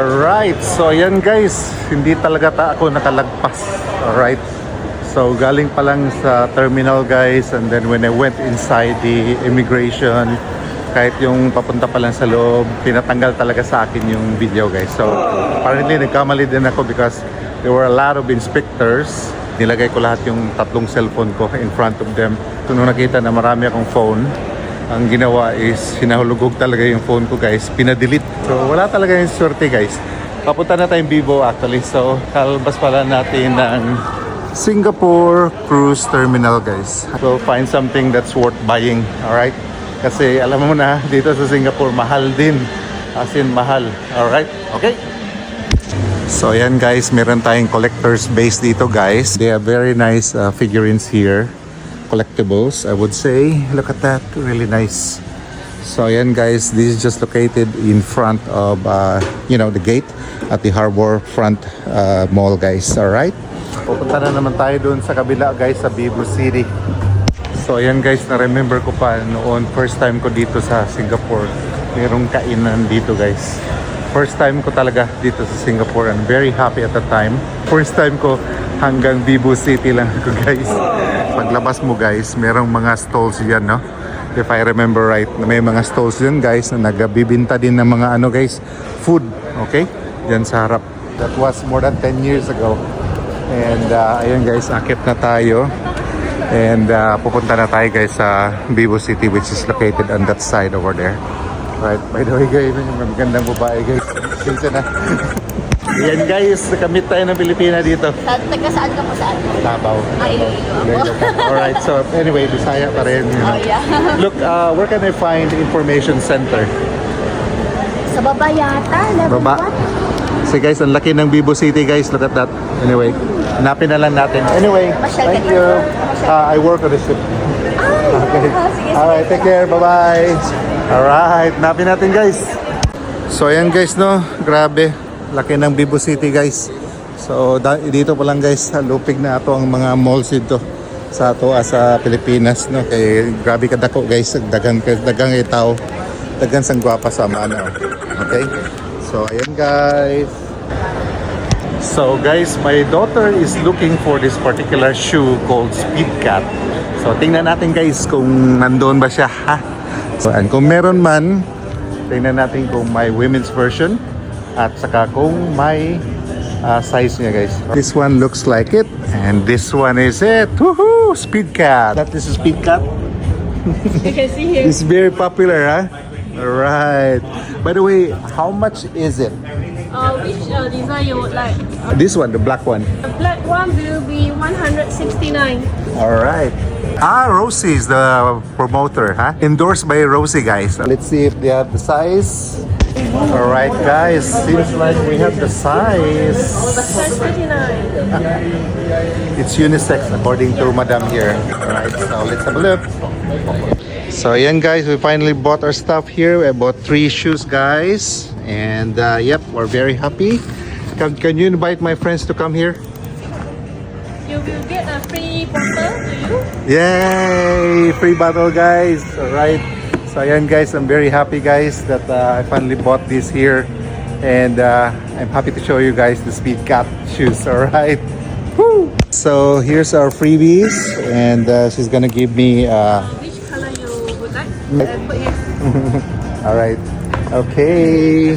Alright, so ayan guys, hindi talaga ta ako nakalagpas. Alright, so galing pa lang sa terminal guys and then when I went inside the immigration, kahit yung papunta pa lang sa loob, pinatanggal talaga sa akin yung video guys. So apparently nagkamali din ako because there were a lot of inspectors. Nilagay ko lahat yung tatlong cellphone ko in front of them. So nung nakita na marami akong phone, ang ginawa is hinahulugog talaga yung phone ko guys. Pinadelete. So wala talaga yung swerte guys. Papunta na tayong Vivo actually. So kalabas pala natin ng Singapore Cruise Terminal guys. We'll find something that's worth buying alright? Kasi alam mo na dito sa Singapore mahal din. As in mahal. Alright? Okay. So ayan guys, meron tayong collector's base dito guys. They have very nice uh, figurines here. Collectibles, I would say. Look at that, really nice. So ayan guys, this is just located in front of, uh, you know, the gate at the Harbor Front uh, Mall guys. Alright? Pupunta na naman tayo dun sa kabila guys, sa Vivo City. So ayan guys, na-remember ko pa noon, first time ko dito sa Singapore. Merong kainan dito guys. First time ko talaga dito sa Singapore and very happy at the time. First time ko hanggang Vivo City lang ako guys. Paglabas mo guys, merong mga stalls yan no. If I remember right, may mga stalls yan guys na nagbibinta din ng mga ano guys, food. Okay? Diyan sa harap. That was more than 10 years ago. And uh, ayun guys, akit na tayo. And uh, pupunta na tayo guys sa Vivo City which is located on that side over there. Right, by the way guys, yung magandang babae guys. Sige na. Yan guys, nakamit tayo ng Pilipina dito. Sa, taga saan ka po saan? Tabaw. Ay, Iloilo. Alright, so anyway, Bisaya pa rin. You know. Oh, yeah. Look, uh, where can I find information center? Sa baba yata, level Baba. 1. So guys, ang laki ng Vivo City guys. Look at that. Anyway, hanapin na lang natin. Anyway, Masyal thank you. Uh, I work on the ship. Okay. ah, sige, Alright, take care. Bye-bye. Alright, napin natin guys. So ayan guys no, grabe. Laki ng Vivo City guys. So dito pa lang guys, lupig na ato ang mga malls dito sa ato ah, sa Pilipinas no. Kay grabe kadako guys, dagang dagang kay tao. Dagang sang gwapa sa mana. Okay? So ayan guys. So guys, my daughter is looking for this particular shoe called Speed Cat. So tingnan natin guys kung nandoon ba siya ha. So and kung meron man, tingnan natin kung may women's version at saka kung may uh, size niya guys. This one looks like it and this one is it. Woohoo! Speed Cat. That is a Speed Cat. You can see here. It's very popular, huh? Alright. By the way, how much is it? Uh, which uh, design you would like? This one, the black one. The black one will be 169. All right. Ah, Rosie is the promoter, huh? Endorsed by Rosie, guys. Let's see if they have the size. All right, guys. Seems like we have the size. Size 39. It's unisex according to Madam here. All right, so let's have a look. So, yan guys, we finally bought our stuff here. We bought three shoes, guys. And uh, yep, we're very happy. Can, can you invite my friends to come here? You will get a free bottle to you. Yay! Free bottle, guys. All right. So, ayan, guys. I'm very happy, guys, that uh, I finally bought this here. And uh, I'm happy to show you guys the Speed Cat shoes. All right. Woo! So, here's our freebies. And uh, she's going to give me. Uh, which color you would like? Uh, put here. all right. Okay.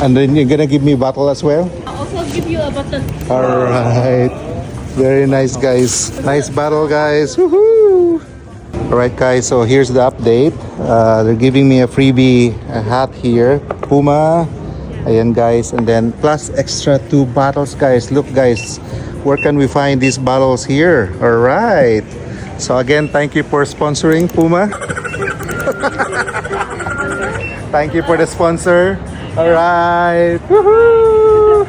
And then you're going to give me a bottle as well? I'll also give you a bottle. All right. Very nice, guys. Nice bottle guys. Woohoo! All right, guys. So here's the update. Uh, they're giving me a freebie a hat here, Puma. Ayan, guys. And then plus extra two bottles, guys. Look, guys. Where can we find these bottles here? All right. So again, thank you for sponsoring Puma. thank you for the sponsor. All right. Woohoo!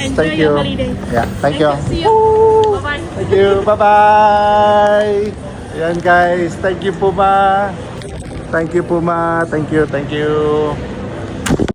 Enjoy Thank you. holiday. Yeah, thank you. See you. Bye-bye. Thank you. Bye-bye. Ayan guys. Thank you Puma. Thank you Puma. Thank you. Thank you.